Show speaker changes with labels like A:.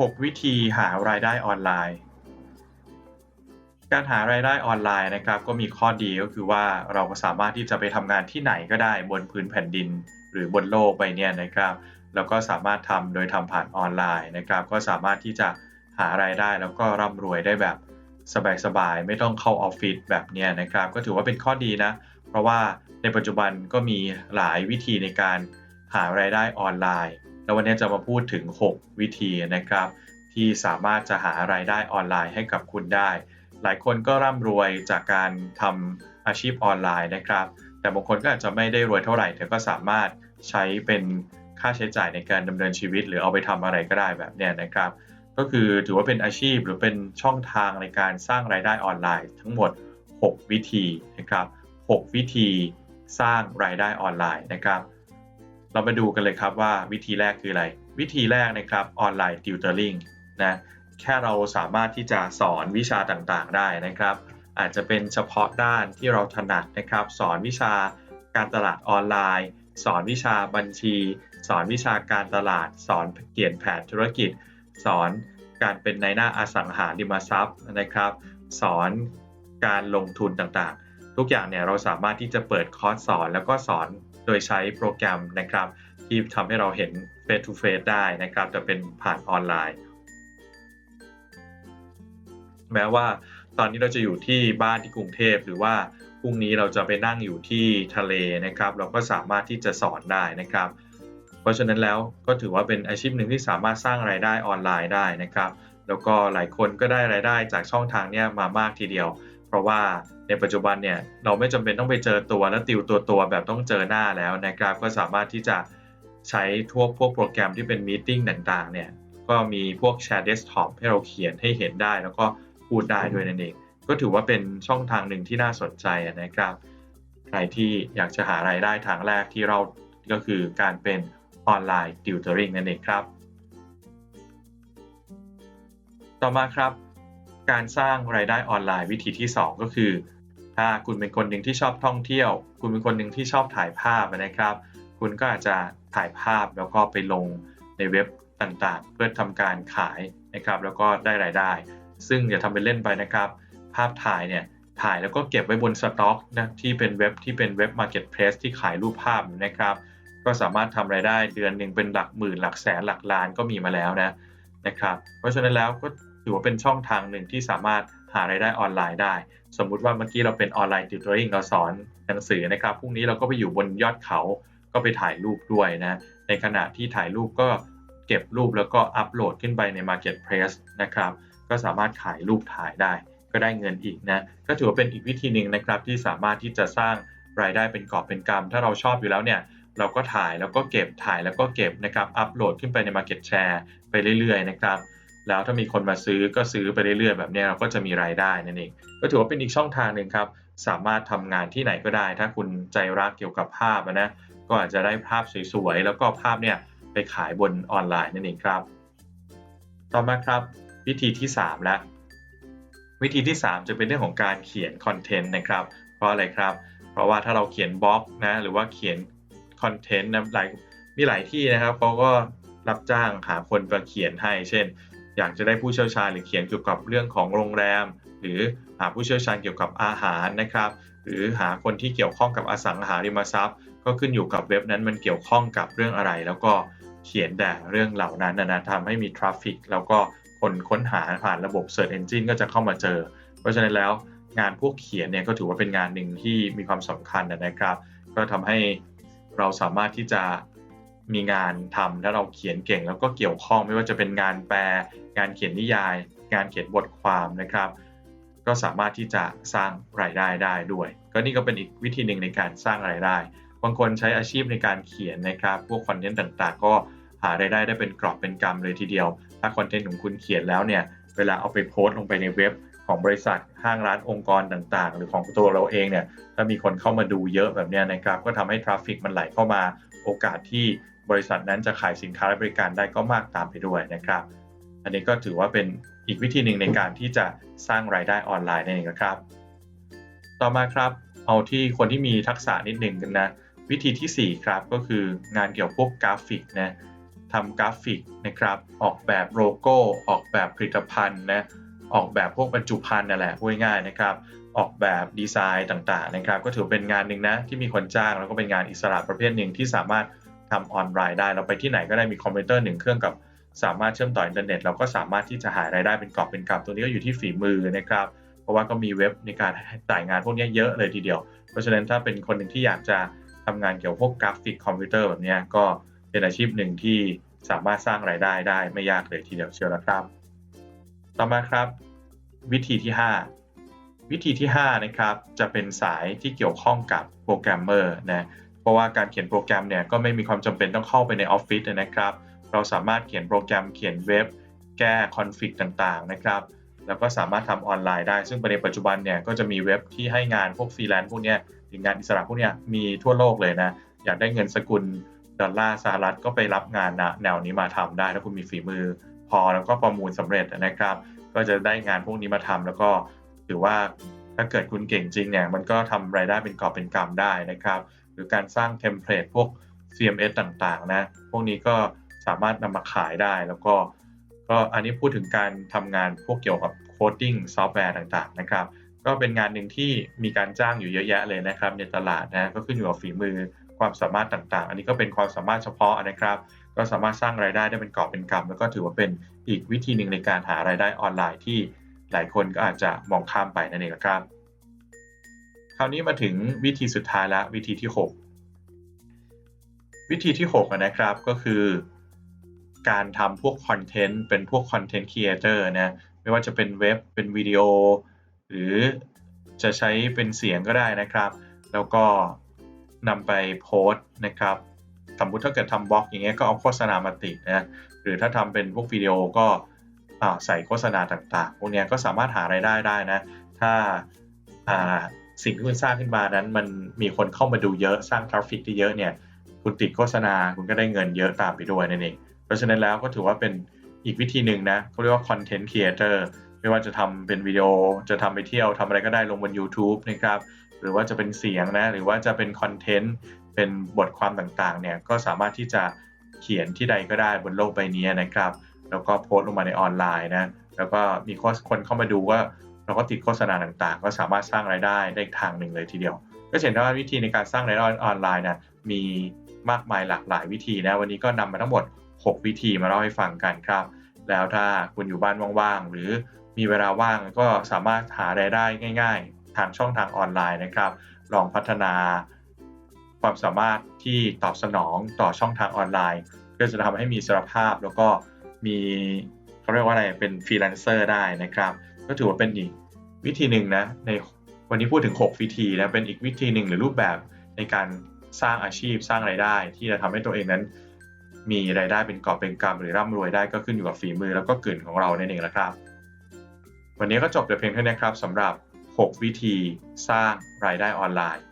A: 6 วิธีหารายได้ออนไลน์ การหารายได้ออนไลน์นะครับ ก็มีข้อดีก็คือว่าเราก็สามารถที่จะไปทำงานที่ไหนก็ได้บนพื้นแผ่นดิน หรือบนโลกใบนี้นะครับแล้วก็สามารถทำโดยทำผ่านออนไลน์นะครับ ก็สามารถที่จะหารายได้แล้วก็ร่ำรวยได้แบบสบายๆไม่ต้องเข้าออฟฟิศแบบนี้นะครับ ก็ถือว่าเป็นข้อดีนะ เพราะว่าในปัจจุบันก็มีหลายวิธีในการหารายได้ออนไลน์ แล้ววันนี้จะมาพูดถึง 6 วิธีนะครับ ที่สามารถจะหารายได้ออนไลน์ให้กับคุณได้ หลายคนก็ร่ำรวยจากการทำอาชีพออนไลน์นะครับ แต่บางคนก็อาจจะไม่ได้รวยเท่าไหร่แต่ก็สามารถใช้เป็นค่าใช้จ่ายในการดำเนินชีวิต หรือเอาไปทำอะไรก็ได้แบบนี้นะครับ ก็คือถือว่าเป็นอาชีพหรือเป็นช่องทางในการสร้างรายได้ออนไลน์ ทั้งหมด 6 วิธีนะครับ 6 วิธีสร้างรายได้ออนไลน์นะครับ เรามาดูกันเลยครับว่าวิธีแรกคืออะไร วิธีแรกนะครับออนไลน์ติวเตอร์ลิงนะแค่เราสามารถที่จะสอนวิชาต่างๆได้นะครับ อาจจะเป็นเฉพาะด้านที่เราถนัดนะครับ สอนวิชาการตลาดออนไลน์ สอนวิชาบัญชี สอนวิชาการตลาด สอนเขียนแผนธุรกิจ สอนการเป็นในหน้าอสังหาริมทรัพย์นะครับ สอนการลงทุนต่างๆ ทุกอย่างเนี่ยเราสามารถที่จะเปิดคอร์สสอน แล้วก็สอนโดยใช้โปรแกรมนะครับ ที่ทำให้เราเห็น face to face ได้นะครับ แต่เป็นผ่านออนไลน์ แม้ว่าตอนนี้เราจะอยู่ที่บ้านที่กรุงเทพหรือว่าพรุ่งนี้เราจะไปนั่งอยู่ที่ทะเลนะครับ เราก็สามารถที่จะสอนได้นะครับ เพราะฉะนั้นแล้วก็ถือว่าเป็นอาชีพหนึ่งที่สามารถสร้างรายได้ออนไลน์ได้นะครับ แล้วก็หลายคนก็ได้รายได้จากช่องทางนี้มามากทีเดียว เพราะว่าในปัจจุบันเนี่ยเราไม่จำเป็นต้องไปเจอตัวและติวตัวตัวแบบต้องเจอหน้าแล้วนะครับก็สามารถที่จะใช้ทั่วพวกโปรแกรมที่เป็นมีติ้งต่างๆเนี่ยก็มีพวกแชร์เดสก์ท็อปให้เราเขียนให้เห็นได้ แล้วก็พูดได้ด้วยนั่นเอง ก็ถือว่าเป็นช่องทางหนึ่งที่น่าสนใจนะครับ ใครที่อยากจะหารายได้ทางแรกที่เราก็คือการเป็นออนไลน์ติวเตอริงนั่นเองครับ ต่อมาครับ การสร้างรายได้ออนไลน์วิธีที่ 2 ก็คือ ถ้าคุณเป็นคนหนึ่งที่ชอบท่องเที่ยว คุณเป็นคนหนึ่งที่ชอบถ่ายภาพนะครับ คุณก็อาจจะถ่ายภาพแล้วก็ไปลงในเว็บต่างๆ เพื่อทำการขายนะครับ แล้วก็ได้รายได้ ซึ่งอย่าทำเป็นเล่นไปนะครับ ภาพถ่ายเนี่ยถ่ายแล้วก็เก็บไว้บนสต็อกนะที่เป็นเว็บที่เป็นเว็บ Marketplace ที่ขายรูปภาพนะครับ ก็สามารถทำรายได้เดือนหนึ่งเป็นหลักหมื่นหลักแสนหลักล้านก็มีมาแล้วนะนะครับ เพราะฉะนั้นแล้วก็ ถือว่าเป็นช่องทางหนึ่งที่สามารถหารายได้ออนไลน์ได้ สมมุติว่าเมื่อกี้เราเป็นออนไลน์ติวเตอริงเราสอนหนังสือนะครับพรุ่งนี้เราก็ไปอยู่บนยอดเขาก็ไปถ่ายรูปด้วยนะในขณะที่ถ่ายรูปก็เก็บรูปแล้วก็อัปโหลดขึ้นไปใน Marketplace นะครับก็สามารถขายรูปถ่ายได้ ก็ได้เงินอีกนะก็ถือว่าเป็นอีกวิธีหนึ่งนะครับที่สามารถที่จะสร้างรายได้เป็นกอบเป็นกำถ้าเราชอบอยู่แล้วเนี่ยเราก็ถ่ายแล้วก็เก็บถ่ายแล้วก็เก็บนะครับอัปโหลดขึ้นไปใน Market Share ไปเรื่อยๆนะครับ แล้วถ้ามีคนมาซื้อก็ซื้อไปเรื่อยๆแบบนี้เราก็จะมีรายได้นั่นเองก็ถือว่าเป็นอีกช่องทางหนึ่งครับ สามารถทำงานที่ไหนก็ได้ ถ้าคุณใจรักเกี่ยวกับภาพนะก็อาจจะได้ภาพสวยๆแล้วก็ภาพเนี่ยไปขายบนออนไลน์นั่นเองครับ ต่อมาครับวิธีที่ 3 แล้ววิธีที่ 3 จะเป็นเรื่องของการเขียนคอนเทนต์นะครับ เพราะอะไรครับ เพราะว่าถ้าเราเขียนบล็อกนะหรือว่าเขียนคอนเทนต์นะหลายมีหลายที่นะครับเขาก็รับจ้างหาคนมาเขียนให้ เช่น อยากจะได้ผู้เชี่ยวชาญหรือเขียนเกี่ยวกับเรื่องของโรงแรม หรือหาผู้เชี่ยวชาญเกี่ยวกับอาหารนะครับ หรือหาคนที่เกี่ยวข้องกับอสังหาริมทรัพย์ ก็ขึ้นอยู่กับเว็บนั้นมันเกี่ยวข้องกับเรื่องอะไร แล้วก็เขียนแต่เรื่องเหล่านั้นนะทำให้มีทราฟฟิกแล้วก็คนค้นหาผ่านระบบ Search Engine ก็จะเข้ามาเจอ เพราะฉะนั้นแล้วงานพวกเขียนเนี่ยก็ถือว่าเป็นงานหนึ่งที่มีความสำคัญนะครับ ก็ทำให้เราสามารถที่จะ มีงานทำถ้าเราเขียนเก่งแล้วก็เกี่ยวข้องไม่ว่าจะเป็นงานแปล งานเขียนนิยาย งานเขียนบทความนะครับ ก็สามารถที่จะสร้างรายได้ได้ด้วย ก็นี่ก็เป็นอีกวิธีหนึ่งในการสร้างรายได้ บางคนใช้อาชีพในการเขียนนะครับ พวกคอนเทนต์ต่างๆ ก็หารายได้ได้เป็นกรอบเป็นกำเลยทีเดียว ถ้าคอนเทนต์ของคุณเขียนแล้วเนี่ยเวลาเอาไปโพสต์ลงไปในเว็บของบริษัทห้างร้านองค์กรต่างๆ หรือของตัวเราเองเนี่ยถ้ามีคนเข้ามาดูเยอะแบบนี้นะครับก็ทำให้ทราฟฟิกมันไหลเข้ามาโอกาสที่ บริษัทนั้นจะขายสินค้าและบริการได้ก็มากตามไปด้วยนะครับ อันนี้ก็ถือว่าเป็นอีกวิธีหนึ่งในการที่จะสร้างรายได้ออนไลน์นั่นเองนะครับ ต่อมาครับเอาที่คนที่มีทักษะนิดหนึ่งกันนะวิธีที่ 4 ครับก็คืองานเกี่ยวกับพวกกราฟิกนะทำกราฟิกนะครับ ออกแบบโลโก้ ออกแบบผลิตภัณฑ์นะออกแบบพวกบรรจุภัณฑ์นั่นแหละพูดง่ายนะครับ ออกแบบดีไซน์ต่างๆนะครับ ก็ถือเป็นงานหนึ่งนะที่มีคนจ้างแล้วก็เป็นงานอิสระประเภทหนึ่งที่สามารถ ทำออนไลน์ได้ เราไปที่ไหนก็ได้มีคอมพิวเตอร์หนึ่งเครื่องกับสามารถเชื่อมต่ออินเทอร์เน็ตเราก็สามารถที่จะหารายได้เป็นกอบเป็นกำตัวนี้ก็อยู่ที่ฝีมือนะครับ เพราะว่าก็มีเว็บในการจ่ายงานพวกนี้เยอะเลยทีเดียว เพราะฉะนั้นถ้าเป็นคนหนึ่งที่อยากจะทำงานเกี่ยวกับพวกกราฟิกคอมพิวเตอร์แบบนี้ก็เป็นอาชีพหนึ่งที่สามารถสร้างรายได้ได้ไม่ยากเลยทีเดียวเชียวนะครับ ต่อมาครับ วิธีที่ 5 วิธีที่5นะครับจะเป็นสายที่เกี่ยวข้องกับโปรแกรมเมอร์นะ ราะว่าการเขียนโปรแกรมเนี่ยก็ไม่มีความจำเป็นต้องเข้าไปในออฟฟิศนะครับ เราสามารถเขียนโปรแกรมเขียนเว็บ แก้คอนฟ lict ต่างๆนะครับแล้วก็สามารถทำออนไลน์ได้ ซึ่งในปัจจุบันเนี่ยก็จะมีเว็บที่ให้งานพวกฟรีแลนซ์พวกเนี้ยหรืองานอิสระพวกเนี้ยมีทั่วโลกเลยนะอยากได้เงินสกุลดอลลาร์สหรัฐก็ไปรับงานนะแนวนี้มาทำได้ถ้าคุณมีฝีมือ พอแล้วก็ประมูลสำเร็จนะครับ ก็จะได้งานพวกนี้มาทำแล้วก็ถือว่าถ้าเกิดคุณเก่งจริงเนี่ยมันก็ทำรายได้เป็นกอบเป็นกำได้นะครับ รือการสร้างเทมเพลตพวก CMS ต่างๆ นะ พวกนี้ก็สามารถนำมาขายได้แล้วก็ก็อันนี้พูดถึงการทำงานพวกเกี่ยวกับโคดดิ้งซอฟต์แวร์ต่างๆ นะครับ ก็เป็นงานหนึ่งที่มีการจ้างอยู่เยอะแยะเลยนะครับ ในตลาดนะ ก็ขึ้นอยู่กับฝีมือความสามารถต่างๆ อันนี้ก็เป็นความสามารถเฉพาะนะครับ ก็สามารถสร้างรายได้ได้เป็นกอบเป็นกำแล้วก็ถือว่าเป็นอีกวิธีหนึ่งในการหารายได้ออนไลน์ที่หลายคนก็อาจจะมองข้ามไปนั่นเองครับ ราวนี้มาถึงวิธีสุดท้ายละวิธีที่ 6 วิธีที่6นะครับก็คือการทำพวกคอนเทนต์เป็นพวกคอนเทนต์ครีเอเตอร์นะไม่ว่าจะเป็นเว็บเป็นวิดีโอ หรือจะใช้เป็นเสียงก็ได้นะครับ แล้วก็นำไปโพสต์นะครับสมมติถ้าเกิดทำบล็อกอย่างเงี้ยก็เอาโฆษณามาติดนะหรือถ้าทำเป็นพวกวิดีโอก็ใส่โฆษณาต่างๆ พวกเนี้ยก็สามารถหารายได้ได้นะ ถ้า สิ่งที่คุณสร้างขึ้นมานั้น มันมีคนเข้ามาดูเยอะสร้างทราฟฟิกที่เยอะเนี่ยคุณติดโฆษณาคุณก็ได้เงินเยอะตามไปด้วยนั่นเองเพราะฉะนั้นแล้วก็ถือว่าเป็นอีกวิธีหนึ่งนะเขาเรียกว่าคอนเทนต์ครีเอเตอร์ไม่ว่าจะทำเป็นวิดีโอจะทำไปเที่ยวทำอะไรก็ได้ลงบน YouTube นะครับหรือว่าจะเป็นเสียงนะหรือว่าจะเป็นคอนเทนต์เป็นบทความต่างๆเนี่ยก็สามารถที่จะเขียนที่ใดก็ได้บนโลกใบนี้นะครับ แล้วก็โพสต์ลงมาในออนไลน์นะแล้วก็มีคนเข้ามาดูว่า เราก็ติดโฆษณาต่างๆ ก็สามารถสร้างรายได้ได้ทางหนึ่งเลยทีเดียว ก็เห็นได้ว่าวิธีในการสร้างรายได้ออนไลน์นะมีมากมายหลากหลายวิธีนะวันนี้ก็นำมาทั้งหมด 6 วิธีมาเล่าให้ฟังกันครับ แล้วถ้าคุณอยู่บ้านว่างๆหรือมีเวลาว่างก็สามารถหารายได้ง่าย ๆ ทางช่องทางออนไลน์นะครับ ลองพัฒนาความสามารถที่ตอบสนองต่อช่องทางออนไลน์ ก็จะทำให้มีสรภาพแล้วก็มีเขาเรียกว่าอะไรเป็นฟรีแลนเซอร์ได้นะครับ ก็ถือว่าเป็นอีก วิธีหนึ่งนะในวันนี้พูดถึง 6 วิธีนะเป็นอีกวิธีหนึ่งหรือรูปแบบในการสร้างอาชีพสร้างไรายได้ ที่จะทำให้ตัวเองนั้น มีรายได้เป็นกอบเป็นกำหรือร่ำรวยได้ก็ขึ้นอยู่กับฝีมือแล้วก็กลิ่นของเรานั่นเองละครับ วันนี้ก็จบแต่เพียงเท่านี้ครับสำหรับ 6 วิธีสร้างรายได้ออนไลน์